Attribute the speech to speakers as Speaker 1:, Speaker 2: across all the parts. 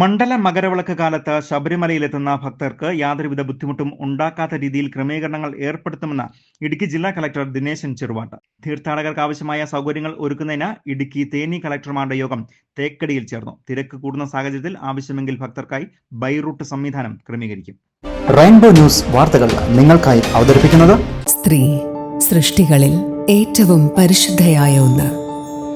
Speaker 1: മണ്ഡല മകരവിളക്ക് കാലത്ത് ശബരിമലയിലെത്തുന്ന ഭക്തർക്ക് യാതൊരുവിധ ബുദ്ധിമുട്ടും ഉണ്ടാക്കാത്ത രീതിയിൽ ക്രമീകരണങ്ങൾ ഏർപ്പെടുത്തുമെന്ന് ഇടുക്കി ജില്ലാ കളക്ടർ ദിനേശൻ ചെറുവാട്ട്. തീർത്ഥാടകർക്ക് ആവശ്യമായ സൗകര്യങ്ങൾ ഒരുക്കുന്നതിന് ഇടുക്കി തേനി കളക്ടർമാരുടെ യോഗം തേക്കടിയിൽ ചേർന്നു. തിരക്ക് കൂടുന്ന സാഹചര്യത്തിൽ ആവശ്യമെങ്കിൽ ഭക്തർക്കായി ബൈറൂട്ട് സംവിധാനം ക്രമീകരിക്കും.
Speaker 2: റെയിൻബോ ന്യൂസ് വാർത്തകൾ നിങ്ങൾക്കായി അവതരിപ്പിക്കുന്നത്
Speaker 3: സ്ത്രീ സൃഷ്ടികളിൽ ഏറ്റവും പരിശുദ്ധയായ ഒന്ന്.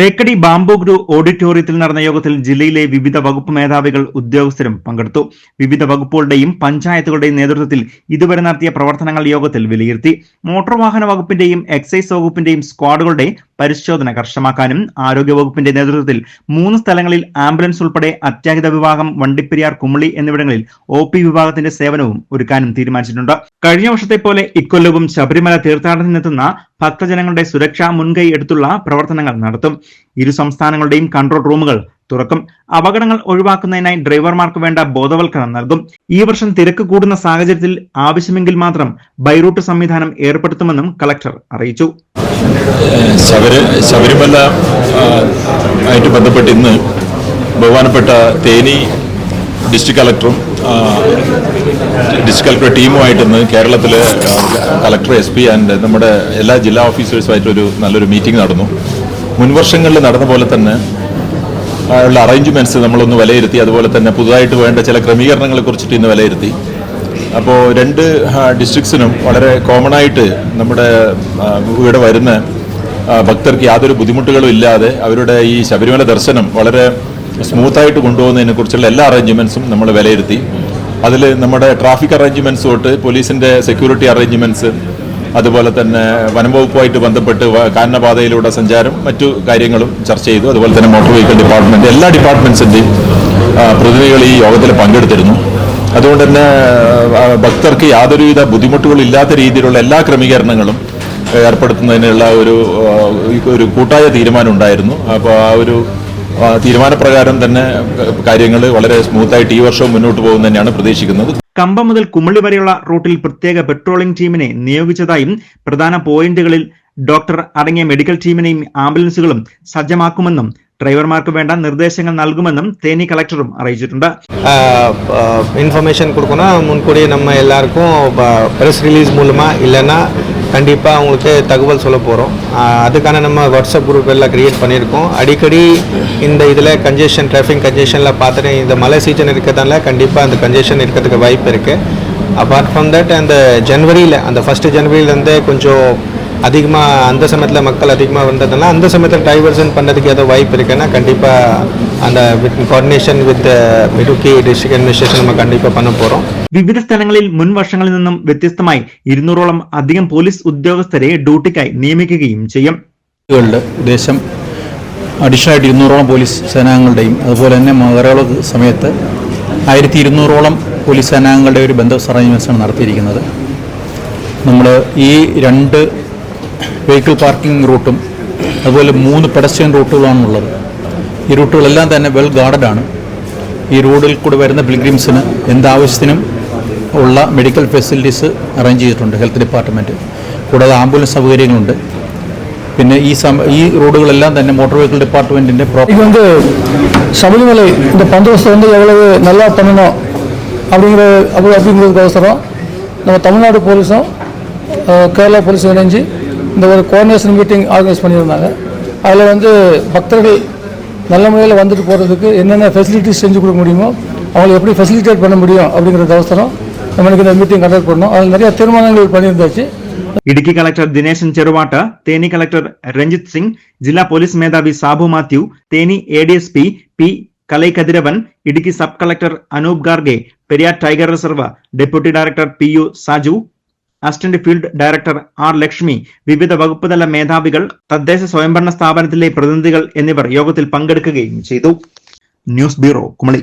Speaker 1: തേക്കടി ഗ്രൂ ഓഡിറ്റോറിയത്തിൽ നടന്ന യോഗത്തിൽ ജില്ലയിലെ വിവിധ വകുപ്പ് മേധാവികൾ ഉദ്യോഗസ്ഥരും പങ്കെടുത്തു. വിവിധ വകുപ്പുകളുടെയും പഞ്ചായത്തുകളുടെയും നേതൃത്വത്തിൽ ഇതുവരെ നടത്തിയ പ്രവർത്തനങ്ങൾ യോഗത്തിൽ വിലയിരുത്തി. മോട്ടോർ വാഹന വകുപ്പിന്റെയും എക്സൈസ് വകുപ്പിന്റെയും സ്ക്വാഡുകളുടെ പരിശോധന കർശനമാക്കാനും ആരോഗ്യ വകുപ്പിന്റെ നേതൃത്വത്തിൽ മൂന്ന് സ്ഥലങ്ങളിൽ ആംബുലൻസ് ഉൾപ്പെടെ അത്യാഹിത വിഭാഗം വണ്ടിപ്പെരിയാർ കുമളി എന്നിവിടങ്ങളിൽ ഒ പി വിഭാഗത്തിന്റെ സേവനവും ഒരുക്കാനും തീരുമാനിച്ചിട്ടുണ്ട്. കഴിഞ്ഞ വർഷത്തെ പോലെ ഇക്കൊല്ലവും ശബരിമല തീർത്ഥാടനത്തിനെത്തുന്ന ഭക്തജനങ്ങളുടെ സുരക്ഷ മുൻകൈ എടുത്തുള്ള പ്രവർത്തനങ്ങൾ നടത്തും. ഇരു സംസ്ഥാനങ്ങളുടെയും കൺട്രോൾ റൂമുകൾ തുറക്കും. അപകടങ്ങൾ ഒഴിവാക്കുന്നതിനായി ഡ്രൈവർമാർക്ക് വേണ്ട ബോധവൽക്കരണം നൽകും. ഈ വർഷം തിരക്ക് കൂടുന്ന സാഹചര്യത്തിൽ ആവശ്യമെങ്കിൽ മാത്രം ബൈറൂട്ട് സംവിധാനം ഏർപ്പെടുത്തുമെന്നും കളക്ടർ അറിയിച്ചു.
Speaker 4: ശബര ശബരിമല ആയിട്ട് ബന്ധപ്പെട്ട് ഇന്ന് ബഹുമാനപ്പെട്ട തേനി ഡിസ്ട്രിക്ട് കളക്ടറും കളക്ടർ ടീമുമായിട്ട് ഇന്ന് കേരളത്തിലെ കളക്ടർ എസ് പി ആൻഡ് നമ്മുടെ എല്ലാ ജില്ലാ ഓഫീസേഴ്സുമായിട്ടൊരു നല്ലൊരു മീറ്റിംഗ് നടന്നു. മുൻവർഷങ്ങളിൽ നടന്ന പോലെ തന്നെ ഉള്ള അറേഞ്ച്മെന്റ്സ് നമ്മളൊന്ന് വിലയിരുത്തി അതുപോലെ തന്നെ പുതുതായിട്ട് വേണ്ട ചില ക്രമീകരണങ്ങളെ കുറിച്ചിട്ട് ഇന്ന് വിലയിരുത്തി. അപ്പോൾ രണ്ട് ഡിസ്ട്രിക്ട്സിനും വളരെ കോമൺ ആയിട്ട് നമ്മുടെ ഇവിടെ വരുന്ന ഭക്തർക്ക് യാതൊരു ബുദ്ധിമുട്ടുകളും ഇല്ലാതെ അവരുടെ ഈ ശബരിമല ദർശനം വളരെ സ്മൂത്തായിട്ട് കൊണ്ടുപോകുന്നതിനെ കുറിച്ചുള്ള എല്ലാ അറേഞ്ച്മെന്റ്സും നമ്മൾ വിലയിരുത്തി. അതിൽ നമ്മുടെ ട്രാഫിക് അറേഞ്ച്മെന്റ്സ് തൊട്ട് പോലീസിന്റെ സെക്യൂരിറ്റി അറേഞ്ച്മെന്റ്സ് അതുപോലെ തന്നെ വനംവകുപ്പുമായിട്ട് ബന്ധപ്പെട്ട് കാരണപാതയിലൂടെ സഞ്ചാരം മറ്റു കാര്യങ്ങളും ചർച്ച ചെയ്തു. അതുപോലെ തന്നെ മോട്ടോർ വെഹിക്കിൾ ഡിപ്പാർട്ട്മെന്റ് എല്ലാ ഡിപ്പാർട്ട്മെന്റ്സിന്റെയും ആ, പ്രതിനിധികൾ ഈ യോഗത്തിൽ പങ്കെടുത്തിരുന്നു. അതുകൊണ്ട് തന്നെ ഭക്തർക്ക് യാതൊരുവിധ ബുദ്ധിമുട്ടുകളും ഇല്ലാത്ത രീതിയിലുള്ള എല്ലാ ക്രമീകരണങ്ങളും ഏർപ്പെടുത്തുന്നതിനുള്ള ഒരു ഒരു കൂട്ടായ തീരുമാനം ഉണ്ടായിരുന്നു. അപ്പോൾ ആ ഒരു തീരുമാനപ്രകാരം തന്നെ കാര്യങ്ങൾ വളരെ സ്മൂത്തായിട്ട് ഈ വർഷവും മുന്നോട്ട് പോകും തന്നെയാണ് പ്രതീക്ഷിക്കുന്നത്.
Speaker 1: കമ്പം മുതൽ കുമളി വരെയുള്ള റൂട്ടിൽ പ്രത്യേക പെട്രോളിംഗ് ടീമിനെ നിയോഗിച്ചതായും പ്രധാന പോയിന്റുകളിൽ ഡോക്ടർ അടങ്ങിയ മെഡിക്കൽ ടീമിനെയും ആംബുലൻസുകളും സജ്ജമാക്കുമെന്നും ഡ്രൈവർമാർക്ക് വേണ്ട നിർദ്ദേശങ്ങൾ നൽകുമെന്നും തേനി കളക്ടറും അറിയിച്ചിട്ടുണ്ട്
Speaker 5: இன்ஃபர்மேஷன் கொடுக்கணும் முன்கூடியே நம்ம எல்லாருக்கும் ப்ரெஸ் ரிலீஸ் மூலமாக இல்லைன்னா கண்டிப்பாக அவங்களுக்கு தகவல் சொல்ல போகிறோம் அதுக்கான நம்ம வாட்ஸ்அப் குரூப் எல்லாம் க்ரியேட் பண்ணியிருக்கோம் அடிக்கடி இந்த இதில் கன்ஜெஷன் டிராஃபிக் கன்ஜெஷனில் பார்த்துட்டு இந்த மழை சீசன் இருக்கிறதால கண்டிப்பாக அந்த கன்ஜெஷன் இருக்கிறதுக்கு வாய்ப்பு இருக்குது அப்பார்ட் ஃப்ரம் தட் அந்த ஜனவரியில் அந்த ஃபஸ்ட்டு ஜனவரியிலேருந்தே கொஞ்சம் அதிகமாக அந்த சமயத்தில் மக்கள் அதிகமாக வந்ததுனால அந்த சமயத்தில் டைவர்ஷன் பண்ணுறதுக்கு ஏதோ வாய்ப்பு இருக்குன்னா கண்டிப்பாக அந்த with coordination with Idukki district administration நம்ம கண்டிப்பாக பண்ண போகிறோം
Speaker 1: വിവിധ സ്ഥലങ്ങളിൽ മുൻ വർഷങ്ങളിൽ നിന്നും വ്യത്യസ്തമായി ഇരുന്നൂറോളം അധികം പോലീസ് ഉദ്യോഗസ്ഥരെ ഡ്യൂട്ടിക്കായി നിയമിക്കുകയും ചെയ്യും
Speaker 6: കളുടെ ഉദ്ദേശം അഡീഷണലായിട്ട് ഇരുന്നൂറോളം പോലീസ് സേനാംഗങ്ങളുടെയും അതുപോലെ തന്നെ മകരവിളക്ക് സമയത്ത് ആയിരത്തി ഇരുന്നൂറോളം പോലീസ് സേനാംഗങ്ങളുടെ ഒരു ബന്ധോബസ്ത് അറേഞ്ച്മെൻറ്റ്സാണ് നടത്തിയിരിക്കുന്നത് നമ്മൾ ഈ രണ്ട് വെഹിക്കിൾ പാർക്കിംഗ് റൂട്ടും അതുപോലെ മൂന്ന് പെഡസ്റ്റിയൻ റൂട്ടുകളാണ് ഉള്ളത്. ഈ റൂട്ടുകളെല്ലാം തന്നെ വെൽ ഗാർഡഡ് ആണ്. ഈ റോഡിൽ കൂടെ വരുന്ന പിൽഗ്രിംസിന് എന്താവശ്യത്തിനും ഉള്ള മെഡിക്കൽ ഫെസിലിറ്റീസ് അറേഞ്ച് ചെയ്തിട്ടുണ്ട് ഹെൽത്ത് ഡിപ്പാർട്ട്മെന്റ് കൂടാതെ ആംബുലൻസ് സൗകര്യങ്ങളുണ്ട്. പിന്നെ ഈ സമ ഈ റോഡുകളെല്ലാം തന്നെ മോട്ടോർ വെഹിക്കിൾ ഡിപ്പാർട്ട്മെന്റിന്റെ
Speaker 7: പ്രോപ്പർട്ടി வந்து சபரிமலை இந்த பந்தோபஸ்து வந்து எவ்வளவு நல்லா பண்ணணும் அப்படிங்கிற அப்படி நம்ம தமிழ்நாடு போலீஸும் கேரளா இந்த ஒரு கோஆர்டினேஷன் மீட்டிங் ஆர்கனைஸ் பண்ணியிருந்தாங்க அதில் வந்து பக்தர்கள் நல்ல முறையில் வந்துட்டு போகிறதுக்கு என்னென்ன ஃபெசிலிட்டிஸ் செஞ்சு கொடுக்க முடியுமோ அவங்களை எப்படி ஃபெசிலிட்டேட் பண்ண முடியும் அப்படிங்கிறதோசரம் நம்ம இன்னைக்கு இந்த மீட்டிங் கண்டக்ட் பண்ணோம் அதில் நிறைய தீர்மானங்கள் பண்ணியிருந்தாச்சு
Speaker 1: ഇടുക്കി കളക്ടർ ദിനേശൻ ചെറുവാട്ട് തേനി കളക്ടർ രഞ്ജിത് സിംഗ് ജില്ലാ പോലീസ് മേധാവി Sabu Mathew Theni A D S P P Kalai Kathiravan Idukki sub collector Anoop Garge Periyar tiger reserve deputy director P U Saju assistant field director R Lakshmi വിവിധ വകുപ്പുതല മേധാവികൾ തദ്ദേശ സ്വയംഭരണ സ്ഥാപനത്തിലെ പ്രതിനിധികൾ എന്നിവർ യോഗത്തിൽ പങ്കെടുക്കുകയും ചെയ്തു. News bureau Kumily.